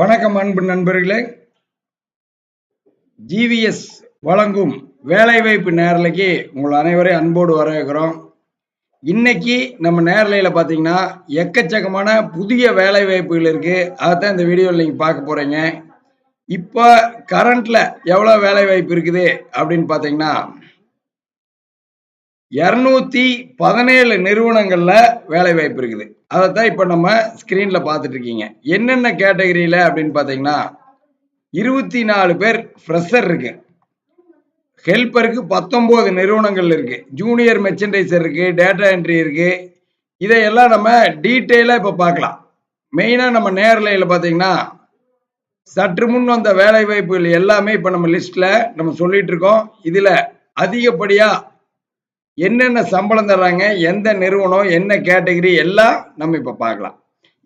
வணக்கம் அன்பு நண்பர்களே. ஜிவிஎஸ் வழங்கும் வேலைவாய்ப்பு நேரலைக்கு உங்கள் அனைவரையும் அன்போடு வரவேற்கிறோம். இன்னைக்கு நம்ம நேரலையில் பார்த்தீங்கன்னா எக்கச்சக்கமான புதிய வேலை வாய்ப்புகள் இருக்கு. அதைத்தான் இந்த வீடியோவில் நீங்கள் பார்க்க போறீங்க. இப்போ கரண்ட்ல எவ்வளோ வேலை வாய்ப்பு இருக்குது அப்படின்னு பார்த்தீங்கன்னா இரநூத்தி பதினேழு நிறுவனங்கள்ல வேலை வாய்ப்பு இருக்குது. அதைத்தான் இப்போ நம்ம ஸ்க்ரீனில் பார்த்துட்டு இருக்கீங்க என்னென்ன கேட்டகரியில அப்படின்னு பார்த்தீங்கன்னா இருபத்தி நாலு பேர் ஃப்ரெஷர் இருக்கு. ஹெல்ப்பருக்கு பத்தொன்பது நிறுவனங்கள் இருக்கு. ஜூனியர் மெர்ச்சன்டைசர் இருக்கு டேட்டா என்ட்ரி இருக்கு. இதையெல்லாம் நம்ம டீட்டெயிலாக இப்போ பார்க்கலாம். மெயினாக நம்ம நேரலையில் பார்த்தீங்கன்னா சற்று முன் வந்த வேலை வாய்ப்புகள் எல்லாமே இப்போ நம்ம லிஸ்ட்டில் நம்ம சொல்லிட்டு இருக்கோம் இதில் அதிகப்படியாக என்னென்ன சம்பளம் தர்றாங்க எந்த நிறுவனம் என்ன கேட்டகரி எல்லாம் நம்ம இப்போ பார்க்கலாம்.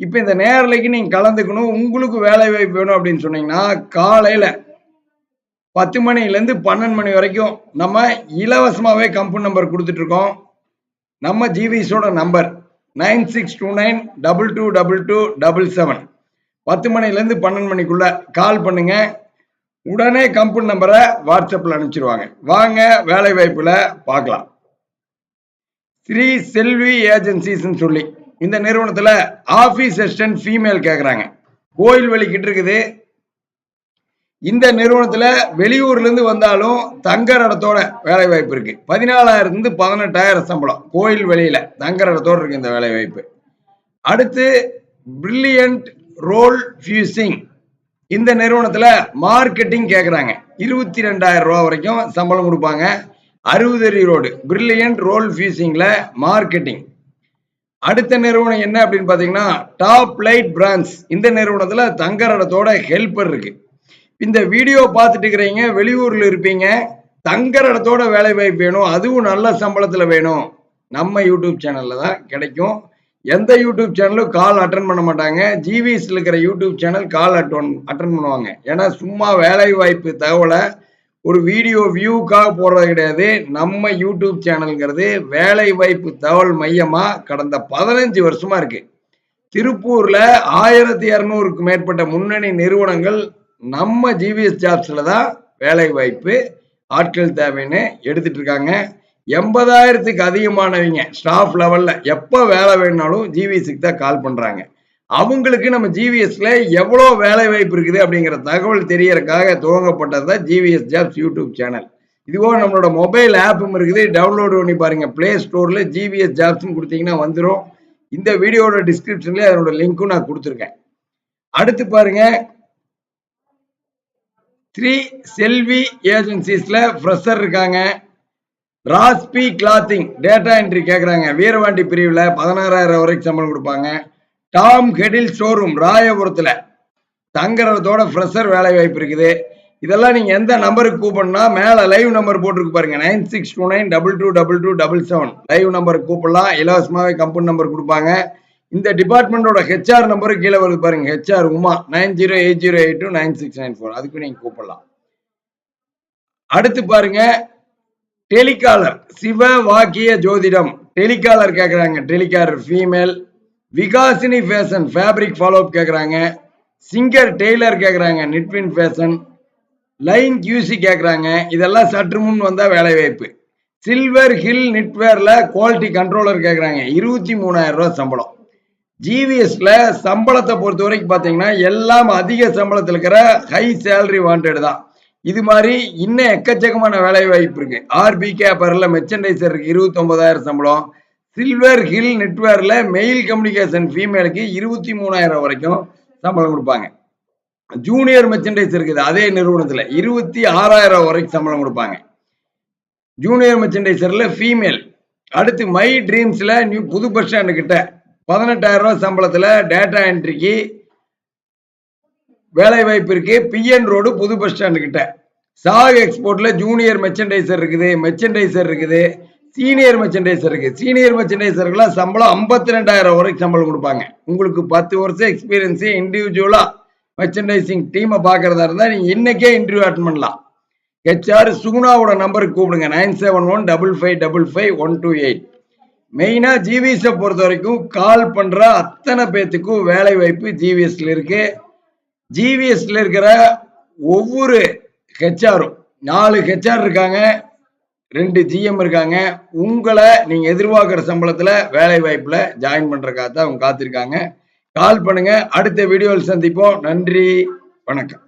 இப்போ இந்த நேரலைக்கு நீங்கள் கலந்துக்கணும் உங்களுக்கு வேலை வாய்ப்பு வேணும் அப்படின்னு சொன்னீங்கன்னா காலையில் பத்து மணிலேருந்து பன்னெண்டு மணி வரைக்கும் நம்ம இலவசமாகவே கம்பெனி நம்பர் கொடுத்துட்ருக்கோம் நம்ம ஜிவிஸோட number nine six two nine double two double two double seven. பத்து மணிலேருந்து பன்னெண்டு மணிக்குள்ளே கால் பண்ணுங்கள் உடனே கம்பெனி நம்பரை வாட்ஸ்அப்பில் அனுப்பிச்சிருவாங்க. வாங்க வேலை வாய்ப்பில் பார்க்கலாம். ஸ்ரீ செல்வி ஏஜென்சிஸ்ன்னு சொல்லி இந்த நிறுவனத்தில் ஆஃபீஸ் அசிஸ்டன்ட் ஃபீமேல் கேட்குறாங்க கோயில் வெளிக்கிட்டு இருக்குது. இந்த நிறுவனத்தில் வெளியூர்லேருந்து வந்தாலும் தங்குற இடத்தோட வேலை வாய்ப்பு இருக்குது பதினாலாயிரம் இருந்து பதினெட்டாயிரம் சம்பளம். கோயில் வெளியில் தங்குற இடத்தோட இருக்குது இந்த வேலை வாய்ப்பு அடுத்து பிரில்லியன்ட் ரோல் ஃபியூசிங் இந்த நிறுவனத்தில் மார்க்கெட்டிங் கேட்குறாங்க இருபத்தி ரெண்டாயிரம் ரூபா வரைக்கும் சம்பளம் கொடுப்பாங்க. அறுபது ரோடு பிரில்லியன்ட் ரோல் ஃபீஸிங்கில் மார்க்கெட்டிங் அடுத்த நிறுவனம் என்ன அப்படின்னு பார்த்தீங்கன்னா டாப் லைட் பிராண்ட்ஸ் இந்த நிறுவனத்தில் தங்குற இடத்தோட ஹெல்ப்பர் இருக்கு. இந்த வீடியோ பார்த்துட்டு இருக்கிறீங்க வெளியூரில் இருப்பீங்க தங்குற இடத்தோட வேலை வாய்ப்பு வேணும் அதுவும் நல்ல சம்பளத்தில் வேணும். நம்ம யூடியூப் சேனலில் தான் கிடைக்கும். எந்த யூடியூப் சேனலும் கால் அட்டன் பண்ண மாட்டாங்க. ஜிவிஎஸ்ல இருக்கிற YouTube channel call attend attend பண்ணுவாங்க. ஏன்னா சும்மா வேலை வாய்ப்பு தகவலை ஒரு வீடியோ வியூக்காக போடுறது கிடையாது. நம்ம யூடியூப் சேனல்ங்கிறது வேலை வாய்ப்பு தகவல் மையமாக கடந்த பதினஞ்சு வருஷமா இருக்கு. திருப்பூர்ல ஆயிரத்தி இரநூறுக்கு மேற்பட்ட முன்னணி நிறுவனங்கள் நம்ம ஜிவிஎஸ் ஜாப்ஸில் தான் வேலை வாய்ப்பு ஆட்கள் தேவைன்னு எடுத்துட்டு இருக்காங்க. எண்பதாயிரத்துக்கு அதிகமானவங்க ஸ்டாஃப் லெவலில் எப்போ வேலை வேணுனாலும் ஜிவிஎஸ்க்கு தான் கால் பண்ணுறாங்க அவங்களுக்கு நம்ம ஜிவிஎஸ்ல எவ்வளோ வேலை வாய்ப்பு இருக்குது அப்படிங்கிற தகவல் தெரியறதுக்காக துவங்கப்பட்டது தான் ஜிவிஎஸ் ஜாப்ஸ் யூடியூப் சேனல் இதுவோ நம்மளோட மொபைல் ஆப்பும் இருக்குது. டவுன்லோடு பண்ணி பாருங்க. பிளே ஸ்டோர்ல ஜிவிஎஸ் ஜாப்ஸ்னு கொடுத்தீங்கன்னா வந்துடும் இந்த வீடியோட டிஸ்கிரிப்ஷன்ல அதனோட லிங்க்கும் நான் கொடுத்துருக்கேன். அடுத்து பாருங்க. த்ரீ செல்வி ஏஜென்சிஸ்ல ஃப்ரெஷர் இருக்காங்க. ராஸ்பி கிளாத்திங் டேட்டா என்ட்ரி கேட்குறாங்க வீரவாண்டி பிரிவில் பதினாறாயிரம் வரைக்கும் சம்பளம் கொடுப்பாங்க. டாம் ஹெடில் ஷோரூம் ராயபுரத்தில். தங்குறதோட ஃப்ரெஷர் வேலை வாய்ப்பு இருக்குது. இதெல்லாம் நீங்கள் எந்த நம்பருக்கு கூப்பிடணும்னா மேலே லைவ் நம்பர் போட்டிருக்கு பாருங்க. Nine six two nine double two double two double seven. Live நம்பருக்கு கூப்பிடலாம். இலவசமாகவே கம்பெனி நம்பர் கொடுப்பாங்க. இந்த டிபார்ட்மெண்ட்டோட ஹெச்ஆர் நம்பரு கீழே வருது பாருங்க. HR Uma. Nine zero eight zero eight two nine six nine four. அதுக்கு நீங்கள் கூப்பிடலாம். அடுத்து பாருங்க. டெலிகாலர். சிவ வாக்கிய ஜோதிடம். டெலிகாலர் கேட்குறாங்க telecaller female Vikasini fashion fabric follow up கேட்குறாங்க சிங்கர் டெய்லர் கேட்குறாங்க நிட்வின் ஃபேஷன் லைன் கியூசி கேட்குறாங்க இதெல்லாம் சற்று முன் வந்தால் வேலைவாய்ப்பு. சில்வர் ஹில் நிட்வேரில் குவாலிட்டி கண்ட்ரோலர் கேட்குறாங்க இருபத்தி மூணாயிரம் ரூபா சம்பளம். ஜிவிஎஸ்ல சம்பளத்தை பொறுத்த வரைக்கும் பார்த்தீங்கன்னா எல்லாம் அதிக சம்பளத்தில் இருக்கிற ஹை சேலரி வாண்டட் தான். இது மாதிரி இன்னும் எக்கச்சக்கமான வேலை வாய்ப்பு இருக்கு ஆர்பிகே அப்பரில் மெர்ச்சன்டைசர் இருக்கு சம்பளம். சில்வர் ஹில் நெட்வேர்ல மெயில் கம்யூனிகேஷன் ஃபீமேலுக்கு இருபத்தி மூணாயிரம் வரைக்கும் சம்பளம் கொடுப்பாங்க. ஜூனியர் மெர்ச்சன்டைஸ் இருக்குது அதே நிறுவனத்தில் இருபத்தி ஆறாயிரம் வரைக்கும் சம்பளம் கொடுப்பாங்க. ஜூனியர் மெர்ச்சன்டைசரில் ஃபீமேல் அடுத்து மை ட்ரீம்ஸில் நியூ புது பஸ் ஸ்டாண்டு கிட்ட பதினெட்டாயிரம் ரூபா சம்பளத்தில் டேட்டா என்ட்ரிக்கு வேலை வாய்ப்பு இருக்கு. பிஎன் ரோடு புது பஸ் ஸ்டாண்டு கிட்ட. சாக் எக்ஸ்போர்ட்டில் ஜூனியர் மெர்ச்சன்டைசர் இருக்குது மெர்ச்சன்டைசர் இருக்குது. சீனியர் மெர்ச்சன்டைசர் இருக்கு. சீனியர் மெர்ச்சன்டைசருக்குலாம் சம்பளம் ஐம்பத்தி ரெண்டாயிரம் வரைக்கும் சம்பளம் கொடுப்பாங்க. உங்களுக்கு பத்து வருஷம் எக்ஸ்பீரியன்ஸு இண்டிவிஜுவலாக மெர்ச்சன்டைசிங் டீமை பார்க்குறதா இருந்தால் நீங்கள் இன்றைக்கே இன்டர்வியூ அட்டன் பண்ணலாம். ஹெச்ஆர் சுகுணாவோட நம்பருக்கு கூப்பிடுங்க. Nine seven one double five double five one two eight. மெயினாக ஜிவிஎஸை பொறுத்த வரைக்கும் கால் பண்ணுற அத்தனை பேத்துக்கும் வேலை வாய்ப்பு ஜிவிஎஸ்ல இருக்கு. ஜிவிஎஸ்ல இருக்கிற ஒவ்வொரு ஹெச்ஆரும் நாலு ஹெச்ஆர் இருக்காங்க. ரெண்டு ஜிஎம் இருக்காங்க. உங்களை நீங்க எதிர்பார்க்குற சம்பளத்துல வேலை வாய்ப்புல ஜாயின் பண்றதுக்காக தான் அவங்க காத்திருக்காங்க. கால் பண்ணுங்க. அடுத்த வீடியோவில் சந்திப்போம். நன்றி. வணக்கம்.